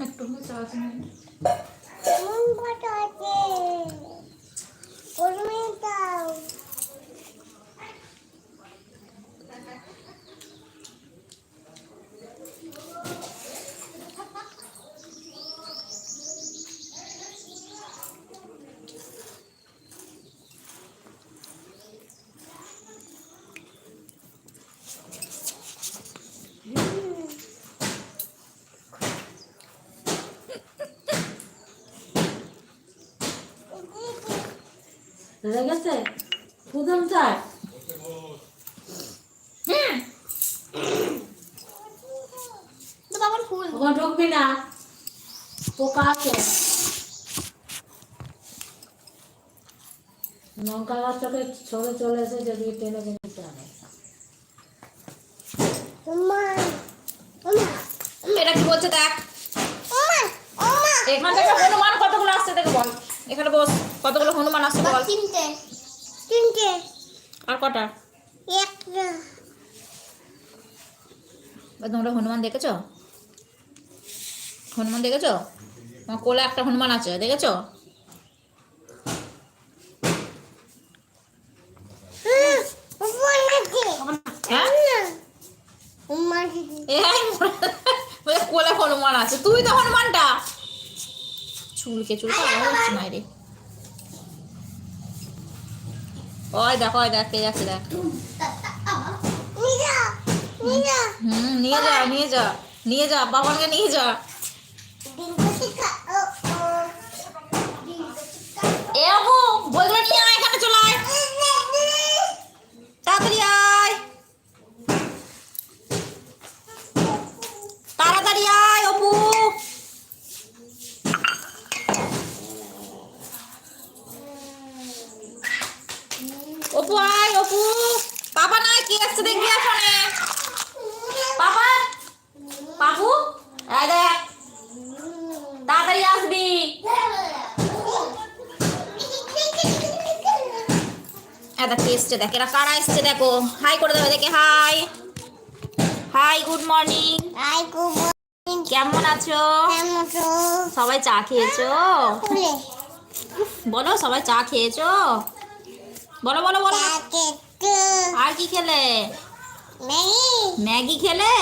আছে না? মন ফাটা গরমে দাও প্রথম চার ওখানে ঢুকবি না। পোকা আছে। লঙ্কা গাছটাকে ছড়ে চলে এসে যদি টেনে ওমা ওমা এটা কি বলছে দেখ? এখান থেকে হনুমান কতগুলো আসছে দেখে বল। এখানে বস কতগুলো হনুমান আসছে বল। তিনটে। তিনটে। আর কটা? একটা। তোমরা হনুমান দেখেছ? হনুমান দেখেছ? আমার কোলে একটা হনুমান আছে দেখেছ? হ্যাঁ? কোলে হনুমান আছে। তুই তো হনুমানটা। চুলকে চুলকে আবার হচ্ছে মাইরে ওই দেখ ওই দেখ কে যাচ্ছে দেখ। নিয়ে যা। হুম নিয়ে যা নিয়ে যা নিয়ে যা বাবাকে নিয়ে যা ডিঙ্কু টিকা ও ও ডিঙ্কু টিকা এ আবু বইগুলো নিয়ে আয় এখানে চলে আয় তাড়াতাড়ি আয় তাড়াতাড়ি আয় অপু অপু আয় অপু। বাবা নাই কি আসছে দেখবি এখানে? বাবা বাবু এই দেখ তাড়াতাড়ি আসবি। এটা কে এসছে দেখ এরা কারা এসছে দেখো। হাই করে দেবে দেখে high. Hi good morning. I কুবো কেমন আছো? সবাই চা খেয়েছো? বলো সবাই চা খেয়েছো? বলো বলো বলো। আর কি খেলে? ম্যাগি। খেলে?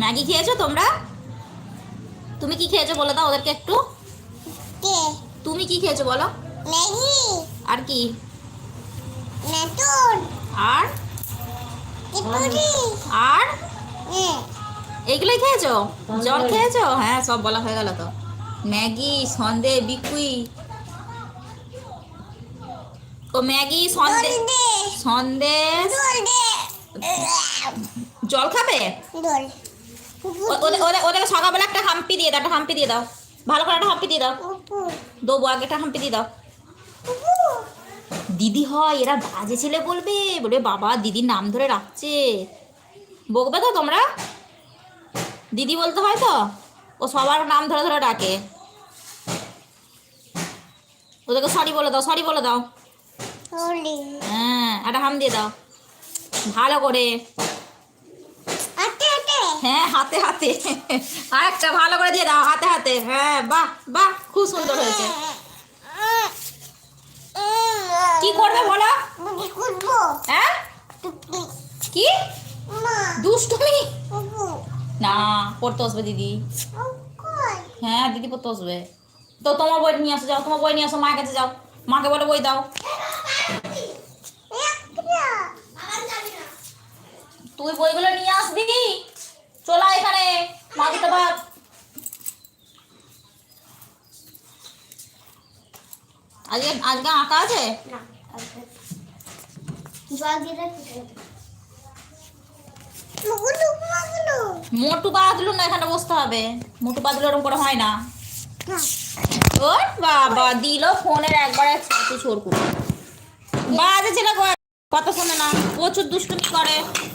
ম্যাগি খেয়েছো তোমরা? তুমি কি খেয়েছো বলে দাও ওদেরকে একটু। তুমি কি খেয়েছো বলো। নেই আর কি? আর? আর? এইগুলোই খেয়েছো? জল খেয়েছো? হ্যাঁ সব বলা হয়ে গেল তো। ম্যাগি সন্দে বিকুই ও ম্যাগি সন্দে দোল দে সন্দেশ জল খাবে? ওদের ওদের- ওদেরকে সকালবেলা একটা হাম্পি দিয়ে দাও একটা হাম্পি দিয়ে দাও। ভালো করে একটা হাম্পি দিয়ে দাও। দেবো আগে একটা হাম্পি দিয়ে দাও। দিদি হয় এরা বাজে ছেলে বলবে। বলে বাবা দিদির নাম ধরে রাখছে। বকবে তো তোমরা? দিদি বলতে হয় তো? ও সবার নাম ধরে ধরে ডাকে। ওদেরকে সরি বলে দাও সরি বলে দাও। হ্যাঁ একটা হাম দিয়ে দাও। ভালো করে। হ্যাঁ হাতে হাতে। আর একটা ভালো করে দিয়ে দাও হাতে হাতে। হ্যাঁ বাহ বাহ খুব সুন্দর হয়েছে। কি করবে বলো? হ্যাঁ? কি? দুষ্টুমি? না পড়তে আসবে দিদি। হ্যাঁ দিদি পড়তে আসবে তো তোমার বই নিয়ে আসো যাও তোমার বই নিয়ে আসো মায়ের কাছে যাও। মাকে বলো বই দাও একটা আমার জানি না তুই বইগুলো নিয়ে আসবি? চলা এখানে মা দিতে ভাত আজকে আজকে আঁকা আছে মোটু বাদলু না এখানে বসতে হবে? মোটু বাদলু এরকম করে হয় না? ওর বাবা দিল ফোনের একবারে ছাতি করে। বাজে ছিল কথা শোনে না। প্রচুর দুষ্টুমি করে।